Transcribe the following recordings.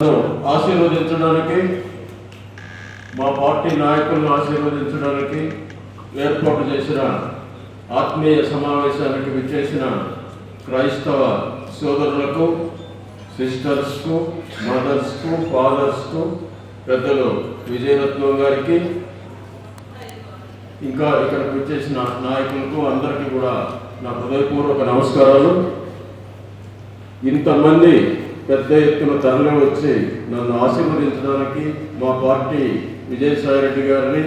ఆశీర్వదించడానికి మా పార్టీ నాయకులను ఆశీర్వదించడానికి ఏర్పాటు చేసిన ఆత్మీయ సమావేశానికి విచ్చేసిన క్రైస్తవ సోదరులకు సిస్టర్స్కు మదర్స్కు ఫాదర్స్కు పెద్దలు విజయరత్నం గారికి ఇంకా ఇక్కడికి వచ్చేసిన నాయకులకు అందరికీ కూడా నా హృదయపూర్వక నమస్కారాలు. ఇంతమంది పెద్ద ఎత్తున తరలి వచ్చి నన్ను ఆశీర్వదించడానికి మా పార్టీ విజయసాయి రెడ్డి గారిని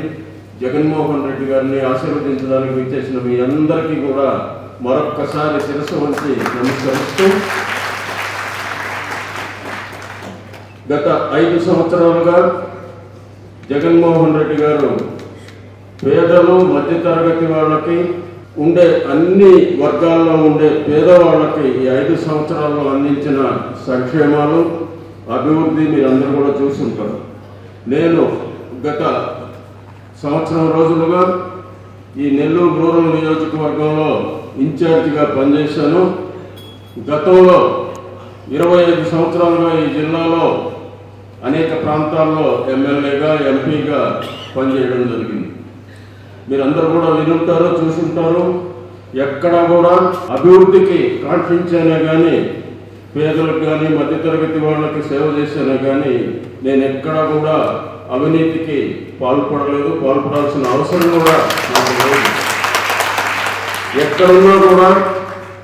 జగన్మోహన్ రెడ్డి గారిని ఆశీర్వదించడానికి విచ్చేసిన మీ అందరికీ కూడా మరొక్కసారి శిరస్సు వంచి నమస్కరిస్తూ గత ఐదు సంవత్సరాలుగా జగన్మోహన్ రెడ్డి గారు పేదలు మధ్యతరగతి వాళ్ళకి ఉండే అన్ని వర్గాల్లో ఉండే పేదవాళ్ళకి ఈ ఐదు సంవత్సరాల్లో అందించిన సంక్షేమాలు అభివృద్ధి మీరు అందరూ కూడా చూసుంటారు. నేను గత సంవత్సరం రోజులుగా ఈ నెల్లూరు రూరల్ నియోజకవర్గంలో ఇన్ఛార్జిగా పనిచేశాను. గతంలో ఇరవై ఐదు సంవత్సరాలుగా ఈ జిల్లాలో అనేక ప్రాంతాల్లో ఎమ్మెల్యేగా ఎంపీగా పనిచేయడం జరిగింది. మీరందరూ కూడా వినుంటారు చూసుంటారు. ఎక్కడ కూడా అభివృద్ధికి కాంక్షించానే కానీ పేదలకు కానీ మధ్యతరగతి వాళ్ళకి సేవ చేశానే కానీ నేను ఎక్కడ కూడా అవినీతికి పాల్పడలేదు. పాల్పడాల్సిన అవసరం కూడా నాకు లేదు. ఎక్కడున్నా కూడా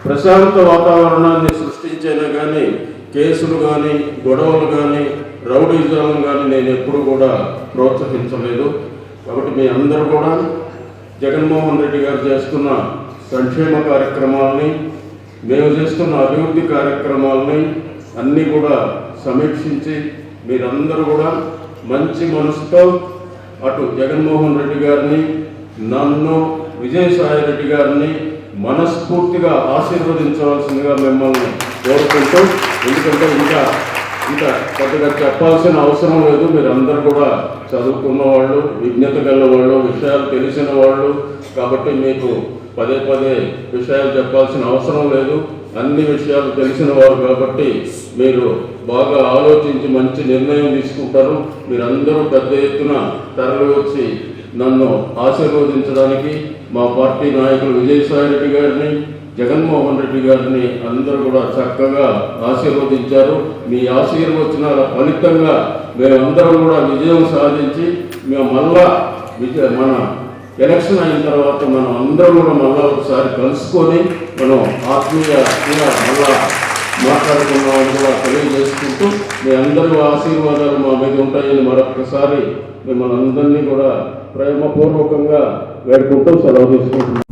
ప్రశాంత వాతావరణాన్ని సృష్టించైనా కానీ కేసులు కానీ గొడవలు కానీ రౌడీజం కానీ నేను ఎప్పుడు కూడా ప్రోత్సహించలేదు. కాబట్టి మీ అందరూ కూడా జగన్మోహన్ రెడ్డి గారు చేస్తున్న సంక్షేమ కార్యక్రమాలని మేము చేస్తున్న అభివృద్ధి కార్యక్రమాలని అన్నీ కూడా సమీక్షించి మీరందరూ కూడా మంచి మనసుతో అటు జగన్మోహన్ రెడ్డి గారిని నన్ను విజయసాయి రెడ్డి గారిని మనస్ఫూర్తిగా ఆశీర్వదించవలసిందిగా మిమ్మల్ని కోరుకుంటూ ఎందుకంటే ఇంకా ఇంకా పెద్దగా చెప్పాల్సిన అవసరం లేదు. మీరందరూ కూడా చదువుకున్న వాళ్ళు విజ్ఞత గల వాళ్ళు విషయాలు తెలిసిన వాళ్ళు. కాబట్టి మీకు పదే పదే విషయాలు చెప్పాల్సిన అవసరం లేదు. అన్ని విషయాలు తెలిసిన వారు కాబట్టి మీరు బాగా ఆలోచించి మంచి నిర్ణయం తీసుకుంటారు. మీరందరూ పెద్ద ఎత్తున తరలి వచ్చి నన్ను ఆశీర్వదించడానికి మా పార్టీ నాయకులు విజయసాయి రెడ్డి గారిని జగన్మోహన్ రెడ్డి గారిని అందరూ కూడా చక్కగా ఆశీర్వదించారు. మీ ఆశీర్వచనాల ఫలితంగా మేమందరం కూడా విజయం సాధించి మేము మళ్ళా విజయ మన ఎలక్షన్ అయిన తర్వాత మనం అందరం కూడా మళ్ళా ఒకసారి కలుసుకొని మనం ఆత్మీయ మళ్ళా మాట్లాడుకున్నామని కూడా తెలియజేసుకుంటూ మీ అందరి ఆశీర్వాదాలు మా మీద ఉంటాయని మరొకసారి మిమ్మల్ని అందరినీ కూడా ప్రేమపూర్వకంగా వేడుకుంటూ సెలవు తీసుకుంటున్నాం.